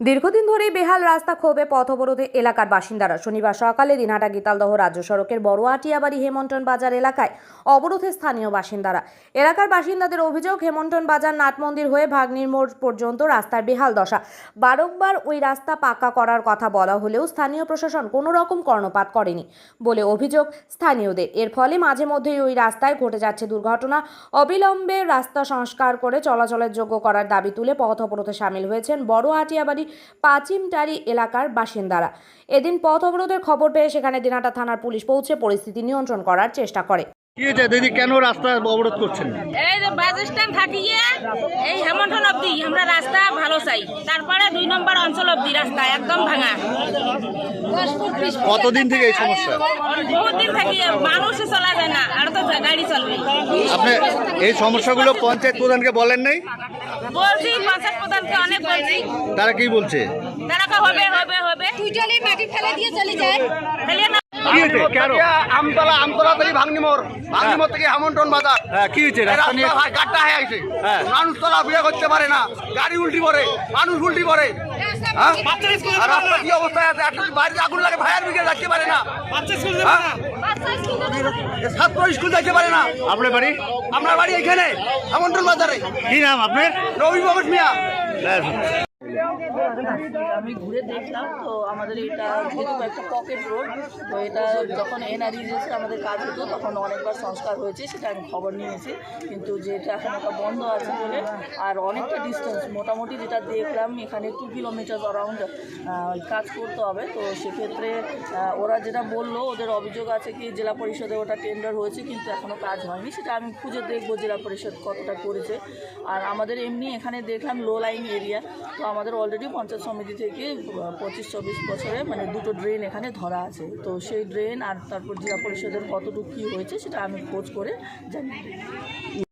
দীর্ঘদিন ধরেই বেহাল রাস্তা ক্ষোভে পথ অবরোধে এলাকার বাসিন্দারা। শনিবার সকালে দিনহাটা গীতালদহ রাজ্য সড়কের বড় আটিয়াবাড়ি হেমন্টন বাজার এলাকায় অবরোধে স্থানীয় বাসিন্দারা। এলাকার বাসিন্দাদের অভিযোগ, হেমন্টন বাজার নাট মন্দির হয়ে ভাগ্নির মোড় পর্যন্ত রাস্তার বেহাল দশা। বারংবার ওই রাস্তা পাকা করার কথা বলা হলেও স্থানীয় প্রশাসন কোনো রকম কর্ণপাত করেনি বলে অভিযোগ স্থানীয়দের। এর ফলে মাঝে মধ্যেই ওই রাস্তায় ঘটে যাচ্ছে দুর্ঘটনা। অবিলম্বে রাস্তা সংস্কার করে চলাচলের যোগ্য করার দাবি তুলে পথ অবরোধে সামিল হয়েছেন বড় আটিয়াবাড়ি পাচিমটারি এলাকার বাসিন্দারা। এদিন পথ অবরোধের খবর পেয়ে সেখানে দিনাটা থানার পুলিশ পৌঁছে পরিস্থিতি নিয়ন্ত্রণ করার চেষ্টা করে। কি হয়েছে? দিদি কেন রাস্তা অবরোধ করছেন? এই যে বাস স্ট্যান্ড থাকিয়ে এই হেমন্টন অব্দি আমরা রাস্তা ভালো চাই। তারপরে দুই নম্বর অঞ্চল অব্দি রাস্তা একদম ভাঙা। কতদিন থেকে এই সমস্যা? বহুত থাকি মানুষ চলা যায় না আর তো গাড়ি চলবে। আপনি এই সমস্যাগুলো পঞ্চায়েত প্রধানকে বলেন নাই? বলছি পঞ্চায়েত প্রধানকে অনেক বলছি। তারা কি বলছে? তারা হবে হবে হবে। তুই চলে মাটি ফেলে দিয়ে চলে যায়। ফেলিয়ে না কি হয়েছে? কেন? আমতলা আমতলা থেকে হামন্টন বাজার। হ্যাঁ কি হয়েছে? রাস্তা নিয়ে ভাই গাড্ডা হয়ে আছে হ্যাঁ। মানুষ চলাফেরা করতে পারে না। গাড়ি উল্টি পড়ে মানুষ উল্টি পড়ে। হ্যাঁ? রাস্তা কি অবস্থায় আছে? একটা বাড়িতে আগুন লাগে ফায়ার ব্রিগেড যাচ্ছে পারে না। হ্যাঁ? ছাত্র স্কুল যাচ্ছে পারে না। আপনার বাড়ি? আপনার বাড়ি এখানে হামন্টন বাজারে। কি নাম আপনার? রবি বাবুস মিয়া। আমি ঘুরে দেখলাম, তো আমাদের এটা যেহেতু একটা পকেট রোড তো এটা যখন এনআরইজেসে আমাদের কাজ হতো, তখন অনেকবার সংস্কার হয়েছে, সেটা আমি খবর নিয়েছি। কিন্তু যেটা এখন একটা বন্ধ আছে বলে, আর অনেকটা ডিস্টেন্স মোটামুটি যেটা দেখলাম, এখানে টু কিলোমিটার অ্যারাউন্ড কাজ করতে হবে। তো সেক্ষেত্রে ওরা যেটা বলল, ওদের অভিযোগ আছে কি, জেলা পরিষদে ওটা টেন্ডার হয়েছে, কিন্তু এখনও কাজ হয়নি। সেটা আমি খুঁজে দেখব জেলা পরিষদ কতটা করেছে। আর আমাদের এমনি এখানে দেখলাম লো লাইন এরিয়া তো আমাদের অলরেডি পঞ্চায়েত সমিতি থেকে পঁচিশ, চব্বিশ বছরে মানে দুটো ড্রেন এখানে ধরা আছে। তো সেই ড্রেন আর তারপর জেলা পরিষদের কতটুকু কী হয়েছে সেটা আমি খোঁজ করে জানি।